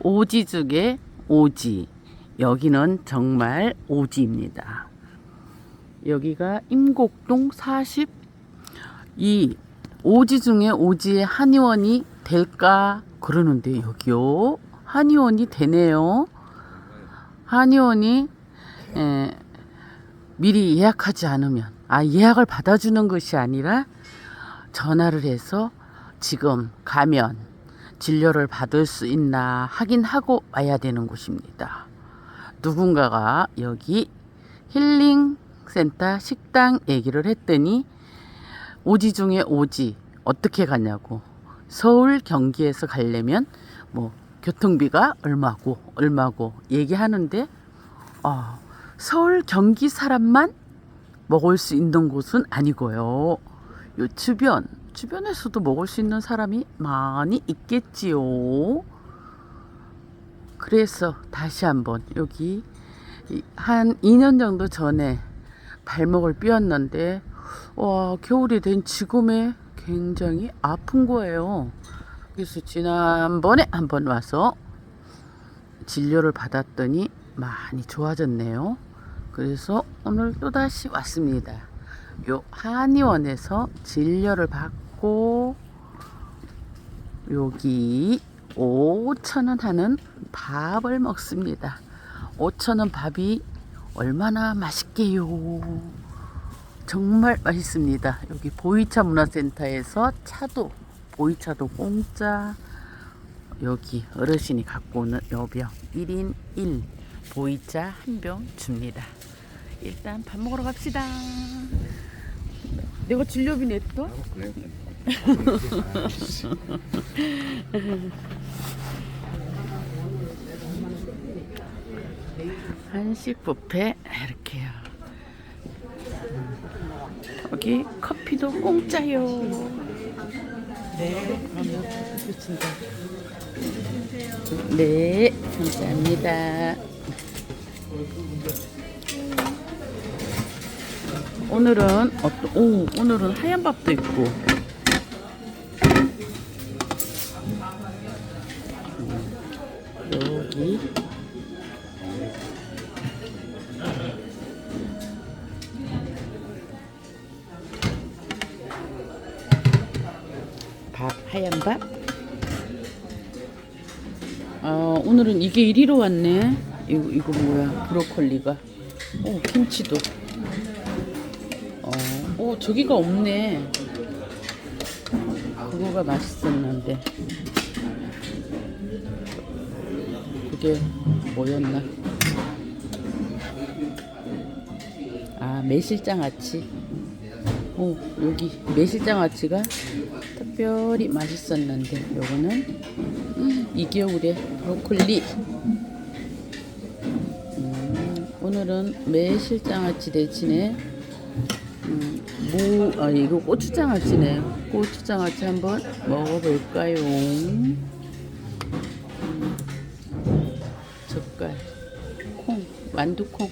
오지 중에 오지. 여기는 정말 오지입니다. 여기가 임곡동 40. 이 오지 중에 오지의 한의원이 될까 그러는데 여기요. 한의원이 되네요. 한의원이 에, 미리 예약하지 않으면 아 예약을 받아주는 것이 아니라 전화를 해서 지금 가면 진료를 받을 수 있나 확인하고 와야 되는 곳입니다. 누군가가 여기 힐링 센터 식당 얘기를 했더니 오지 중에 오지 어떻게 가냐고 서울 경기에서 가려면 뭐 교통비가 얼마고 얼마고 얘기하는데 아, 서울 경기 사람만 먹을 수 있는 곳은 아니고요. 요 주변 주변에서도 먹을 수 있는 사람이 많이 있겠지요. 그래서 다시 한번 여기 이- 한 2년 정도 전에 발목을 삐었는데 와 겨울이 된 지금에 굉장히 아픈 거예요. 그래서 지난번에 한번 와서 진료를 받았더니 많이 좋아졌네요. 그래서 오늘 또다시 왔습니다. 요 한의원에서 진료를 받고 여기 5천원 하는 밥을 먹습니다. 5천원 밥이 얼마나 맛있게요. 정말 맛있습니다. 여기 보이차 문화센터에서 차도 보이차도 공짜 여기 어르신이 갖고 오는 여병 1인 1 보이차 한 병 줍니다. 일단 밥 먹으러 갑시다. 내가 진료비 냈어? 그래요? 한식 뷔페 이렇게요. 여기 커피도 공짜요. 네, 좋습니다. 네, 감사합니다. 오늘은 어떤 오 오늘은 하얀 밥도 있고 여기 밥 하얀 밥. 어 오늘은 이게 1위로 왔네. 이거 이거 뭐야? 브로콜리가. 오 김치도. 어, 오 저기가 없네. 그거가 맛있었는데. 그게 뭐였나? 아 매실장 아치. 오 여기 매실장 아치가 특별히 맛있었는데 요거는 음, 이 겨울에 브로콜리 음, 오늘은 매실장아찌 대신에 음, 무, 아 이거 고추장아찌네요 고추장아찌 한번 먹어볼까요 콩 만두콩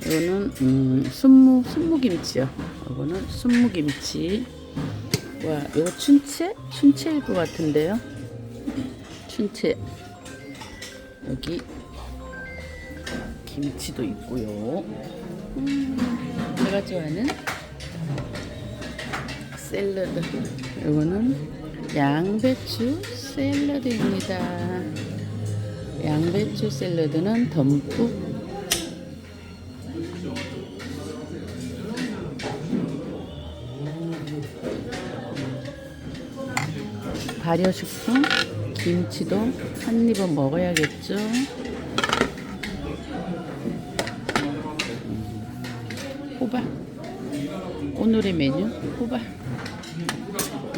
이거는 음, 순무 순무김치요. 이거는 순무김치. 와, 이거 춘채? 춘채일 것 같은데요. 춘채. 여기 김치도 있고요. 음, 제가 좋아하는 샐러드. 이거는 양배추 샐러드입니다. 양배추 샐러드는 덤프. 발효식품 김치도 한 입은 먹어야겠죠. 호박. 오늘의 메뉴 호박.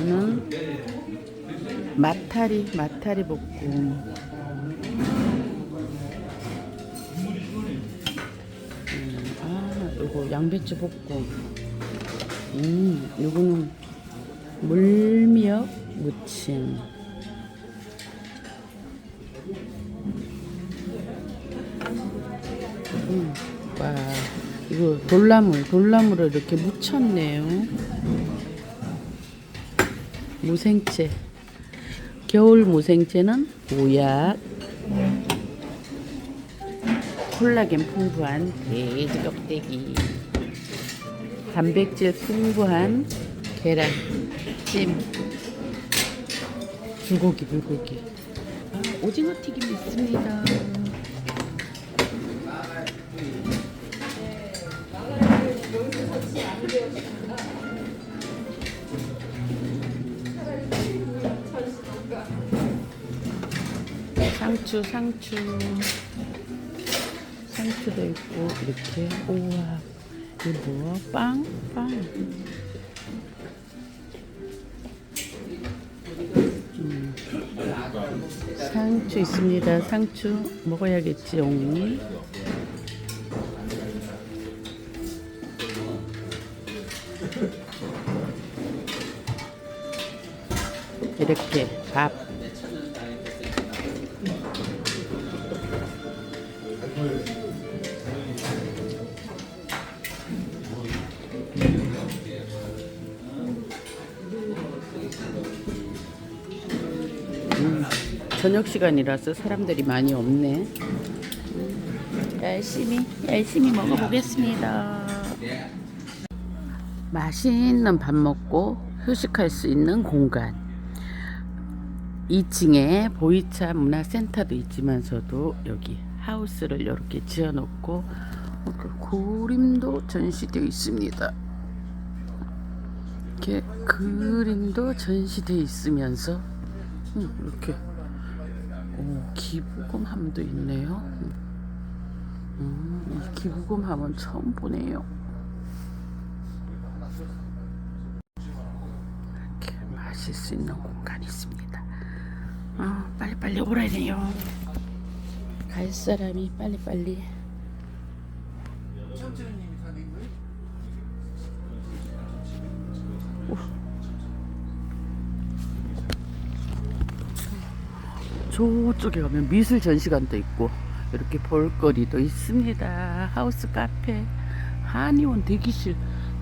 는 마타리 마타리 볶음 음, 아 요거 양배추 볶음 음 요거는 물미역 무침. 음, 와 이거 돌나물 돌나물을 이렇게 묻혔네요. 무생채. 겨울 무생채는 보약. 콜라겐 풍부한 돼지 껍데기. 단백질 풍부한 계란, 찜, 불고기, 불고기. 아, 오징어 튀김 있습니다. 상추, 상추. 상추도 있고, 이렇게. 우와. 이게 뭐야? 빵? 빵. 음. 상추 있습니다. 상추 먹어야겠지, 옹이. 이렇게 밥. 음, 저녁 시간이라서 사람들이 많이 없네. 음, 열심히 열심히 먹어보겠습니다. 맛있는 밥 먹고 휴식할 수 있는 공간. 2층에 보이차 문화센터도 있지만서도 여기 하우스를 이렇게 지어놓고 이렇게 그림도 전시되어 있습니다. 이렇게 그림도 전시되어 있으면서 음, 이렇게 오, 기부금함도 있네요. 음, 이 기부금함은 처음 보네요. 이렇게 마실 수 있는 공간이 있습니다. 아, 빨리빨리 오라야 돼요. 갈 사람이 빨리빨리. 저쪽에 가면 미술 전시관도 있고 이렇게 볼거리도 있습니다. 하우스 카페, 한의원 대기실,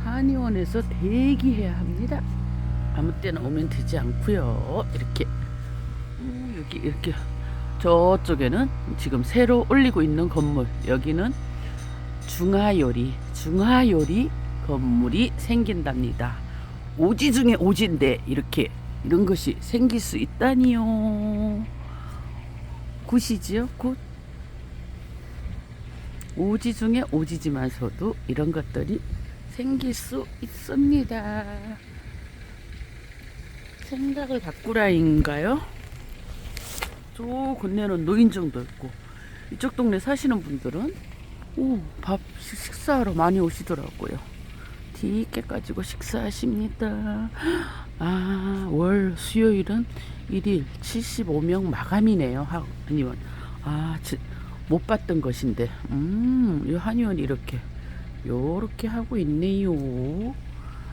한의원에서 대기해야 합니다. 아무 때나 오면 되지 않고요. 이렇게 음, 여기 이렇게 저쪽에는 지금 새로 올리고 있는 건물 여기는 중화요리 중화요리 건물이 생긴답니다. 오지 중에 오지인데 이렇게 이런 것이 생길 수 있다니요. 굿이지요, 굿. 오지 중에 오지지만서도 이런 것들이 생길 수 있습니다. 생각을 바꾸라인가요? 저 건네는 노인정도 있고 이쪽 동네 사시는 분들은 오, 밥 식- 식사하러 많이 오시더라고요. 뒤늦게 가지고 식사하십니다. 아, 월 수요일은 1일 75명 마감이네요. 하, 한의원. 아, 지, 못 봤던 것인데. 음, 이 한의원이 이렇게 요렇게 하고 있네요.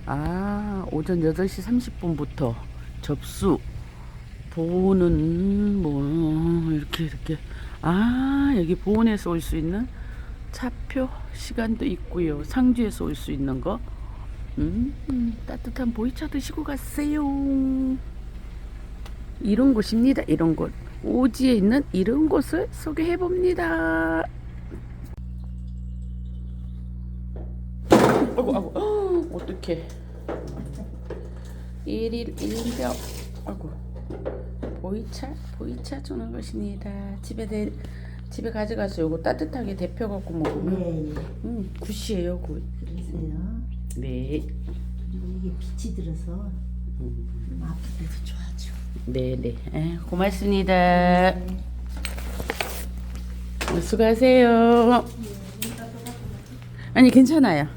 아, 오전 8시 30분부터 접수 보는 뭐 이렇게 이렇게 아 여기 보은에서 올 수 있는 차표 시간도 있고요 상주에서 올 수 있는 거 음, 음, 따뜻한 보이차 드시고 가세요. 이런 곳입니다 이런 곳. 오지에 있는 이런 곳을 소개해 봅니다. 아이고 아이고. 어떡해. 일일 1명 아이고. 보이차 보이차 주는 것입니다. 집에 대, 집에 가져가서 요거 따뜻하게 데펴 갖고 먹으면. 네, 예. 음 굿이에요 굿. 그러세요. 네. 이게 빛이 들어서 좀 아플 때도 좋아져. 네 네. 에, 고맙습니다. 수고하세요. 아니 괜찮아요